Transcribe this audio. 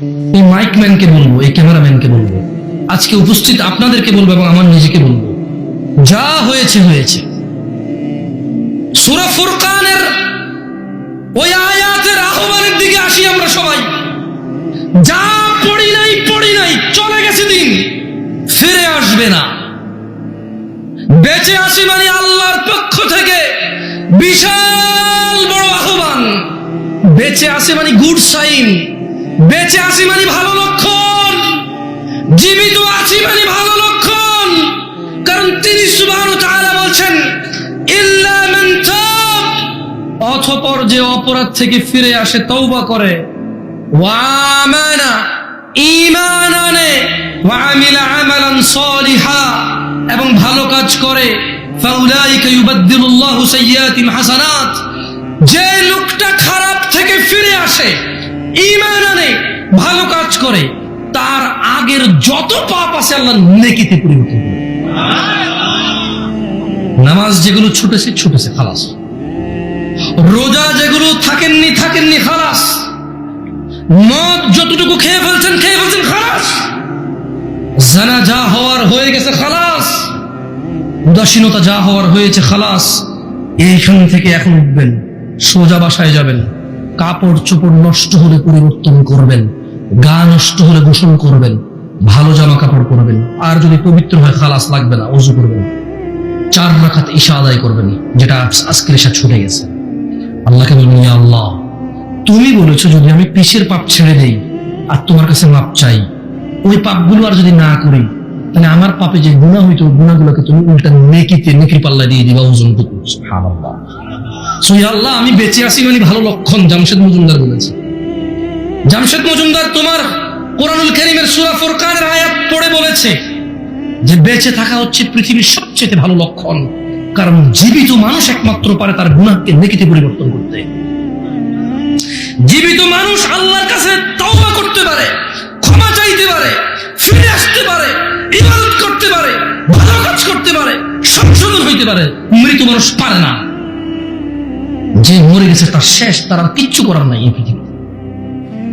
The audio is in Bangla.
এই মাইকম্যানকে বলব, এই ক্যামেরাম্যানকে বলব। আজকে উপস্থিত আপনাদেরকে বলব এবং আমার নিজেকে বলব। যা হয়েছে হয়েছে। সুরা ফুরকানের ওই আয়াতের আহ্বানের দিকে আসি আমরা সবাই। যা পড়ি নাই পড়ি নাই, চলে গেছে দিন। ফিরে আসবে না। বেঁচে আসি মানে আল্লাহর পক্ষ থেকে বিশাল বড় আহ্বান। বেঁচে আসি মানে গুড সাইন বেঁচে আসি মানে ভালো লক্ষণ। জীবিত আছি মানে ভালো লক্ষণ। কারণ তিনি সুবহানাহু ওয়া তাআলা বলছেন তাব। অতঃপর যে অপরাধ থেকে ফিরে আসে, তওবা করে। ওয়ামানা ঈমান আনে ওয়ামিলা আমালান সলিহা। এবং ভালো কাজ করে। ফাউলাইকা ইউবাদদিলুল্লাহু সাইয়্যাতিহিম হাসানাত। যে লোকটা খারাপ থেকে ফিরে আসে আনে ভালো কাজ করে, তার আগের যত পাপ আছে আল্লাহ নেকিতে করে নামাজ যেগুলো ছুটেছে ছুটেছে খালাস। রোজা যেগুলো থাকেননি থাকেননি, খালাস। মদ যতটুকু খেয়ে ফেলছেন খেয়ে ফেলছেন, খালাস। জানা যা হওয়ার হয়ে গেছে, খালাস। উদাসীনতা যা হওয়ার হয়েছে, খালাস। এইখান থেকে এখন উঠবেন, সোজা বাসায় যাবেন। কাপড় চোপড় নষ্ট হলে পরিবর্তন করবেন। গা নষ্ট হলে গোসল করবেন, ভালো জামা কাপড় পরবেন, আর যদি পবিত্র হয় খালাস লাগবে না অজু করবেন। চার রাখাত ঈশা আদায় করবেন, যেটা আজ- আজকের ঈশা ছুটে গেছে। আল্লাহকে বলবেন আল্লাহ, তুমি বলেছ যদি আমি পিসের পাপ ছেড়ে দেই, আর তোমার কাছে মাপ চাই, ওই পাপগুলো আর যদি না করি, তাহলে আমার পাপে যে গুণা হইতো গুণাগুলোকে তুমি উল্টা নেকিতে, নেকির পাল্লা দিয়ে দিবা সুবহানাল্লাহ। সো আল্লাহ, আমি বেঁচে আছি মানে ভালো লক্ষণ। জামশেদ মজুমদার বলেছে। জামশেদ মজুমদার তোমার কোরআনুল করিমের সূরা ফুরকানের আয়াত পড়ে বলেছে যে বেঁচে থাকা হচ্ছে পৃথিবীর সবচেয়ে ভালো লক্ষণ। কারণ জীবিত মানুষ একমাত্র পারে তার গুণাকে নেকিতে পরিবর্তন করতে। জীবিত মানুষ আল্লাহর কাছে তওবা করতে পারে, ক্ষমা চাইতে পারে, ফিরে আসতে পারে, ইবাদত করতে পারে, ভালো কাজ করতে পারে, সংশোধন হইতে পারে, মৃত মানুষ পারে না। যে মরে গেছে তার শেষ, তার আর কিচ্ছু করার নাই এই পৃথিবীতে